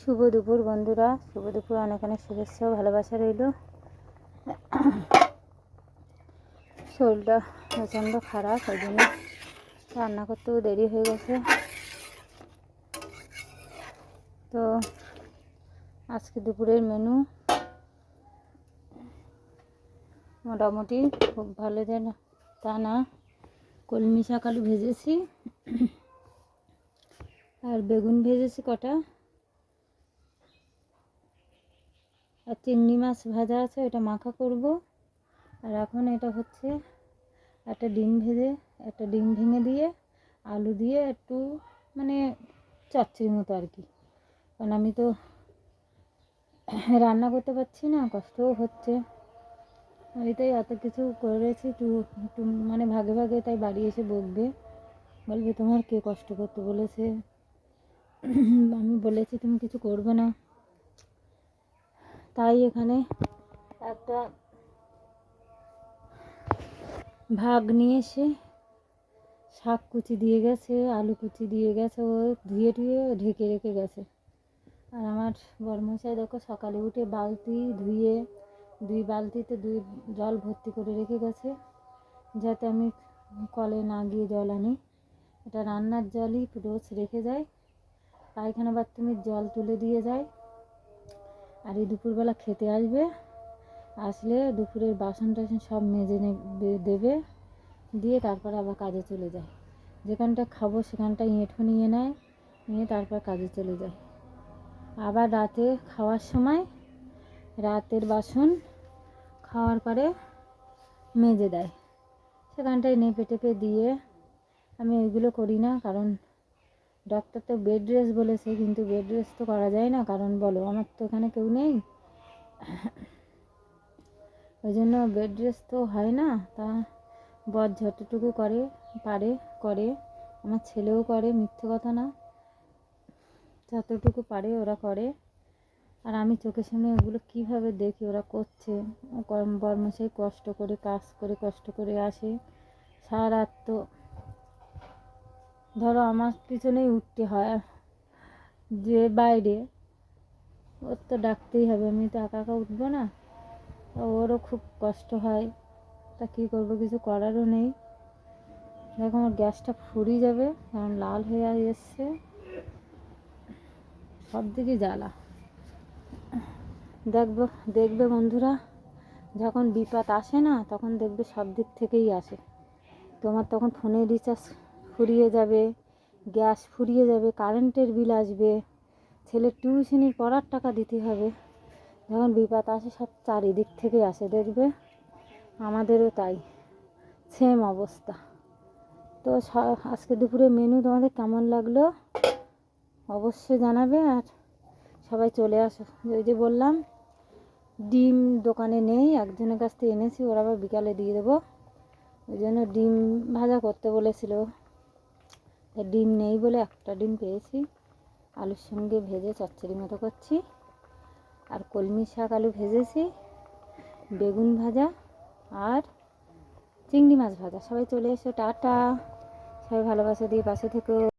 শুভ দুপুর বন্ধুরা। শুভ দুপুর, অনেক অনেক শুভেচ্ছা ভালোবাসা রইল। শরীরটা প্রচণ্ড খারাপ, ওই জন্য রান্না করতেও দেরি হয়ে গেছে। তো আজকে দুপুরের মেনু মোটামুটি খুব ভালো যেন তা না। কলমি শাক, আলু ভেজেছি। আর বেগুন ভেজেছি কটা আর চিংড়ি মাছ ভাজা আছে ওটা মাখা করব। আর এখন এটা হচ্ছে একটা ডিম ভেজে, একটা ডিম ভেঙে দিয়ে, আলু দিয়ে একটু মানে চচ্চড়ি মতো আর কি। কারণ আমি তো রান্না করতে পারছি না, কষ্টও হচ্ছে। এটাই এত কিছু করেছি, একটু একটু মানে ভাগে ভাগে তাই বাড়ি এসে বকবে। বলবে, তোমার কে কষ্ট করতে বলেছে? আমি বলেছি, তুমি কিছু করবে না। তাই এখানে একটা ভাগ নিয়ে এসে শাক কুচি দিয়ে গেছে, আলু কুচি দিয়ে গেছে, ও ধুয়ে টুয়ে ঢেকে রেখে গেছে। আর আমার বরমশাই দেখো সকালে উঠে বালতি ধুয়ে দুই বালতিতে দুই জল ভর্তি করে রেখে গেছে, যাতে আমি কলে না গিয়ে জল আনি। এটা রান্নার জলই রোজ রেখে যায়, পায়খানা বাথরুমের জল তুলে দিয়ে যায়। আর এই দুপুরবেলা খেতে আসবে। আসলে দুপুরের বাসন টাসন সব মেজে দেবে। দিয়ে তারপরে আবার কাজে চলে যায়। যেখানটা খাব সেখানটা এঁঠো নিয়ে নেয়। নিয়ে তারপর কাজে চলে যায়। আবার রাতে খাওয়ার সময় রাতের বাসন খাওয়ার পরে মেজে দেয়। সেখানটায় নেপে টেপে দিয়ে আমি ওইগুলো করি না কারণ ডক্টর তো বেড রেস্ট বলেছে, কিন্তু বেড রেস্ট তো করা যায় না, কারণ বলো, আমার তো এখানে কেউ নেই। ওই জন্য বেড রেস্ট তো হয় না, তা বর যতটুকু করে, পারে, করে, আমার ছেলেও করে, মিথ্যে কথা না। যতটুকু পারে ওরা করে। আর আমি চোখের সামনে ওগুলো কীভাবে দেখি, ওরা করছে? বর্মশাই কষ্ট করে, কাজ করে, কষ্ট করে আসে। সারা রাত তো ধরো আমার পিছনেই উঠতে হয়। যে বাইরে, ওর তো ডাকতেই হবে, আমি তো একা একা উঠবো না। ওরও খুব কষ্ট হয়, তা কী করব, কিছু করারও নেই। দেখো আমার গ্যাসটা ফুরিয়ে যাবে, কারণ লাল হয়ে এসছে। সব দিকে জ্বালা। দেখব, দেখবে বন্ধুরা, যখন বিপদ আসে না, তখন দেখবে সব দিক থেকেই আসে। তোমার তখন ফোনে রিচার্জ ফুরিয়ে যাবে, গ্যাস ফুরিয়ে যাবে, কারেন্টের বিল আসবে, ছেলের টিউশনির পড়ার টাকা দিতে হবে। যখন বিপদ আসে, সব চারিদিক থেকে আসে, দেখবে? আমাদেরও তাই। সেম অবস্থা। তো আজকে দুপুরে মেনু তোমাদের কেমন লাগল? অবশ্যই জানাবে আর সবাই চলে আসো। ওই যে বললাম, ডিম দোকানে নেই, একজনের কাছ থেকে এনেছি, ওরা আবার বিকালে দিয়ে দেবো। ওই জন্য ডিম ভাজা করতে বলেছিল। তা ডিম নেই বলে একটা ডিম পেয়েছি। আলুর সঙ্গে ভেজে চচ্চড়ি মতো করছি। আর কলমি শাক আলু ভেজেছি, বেগুন ভাজা আর চিংড়ি মাছ ভাজা। সবাই চলে এসো, টাটা। সবাই ভালোবাসা, দিয়ে পাশে থেকো।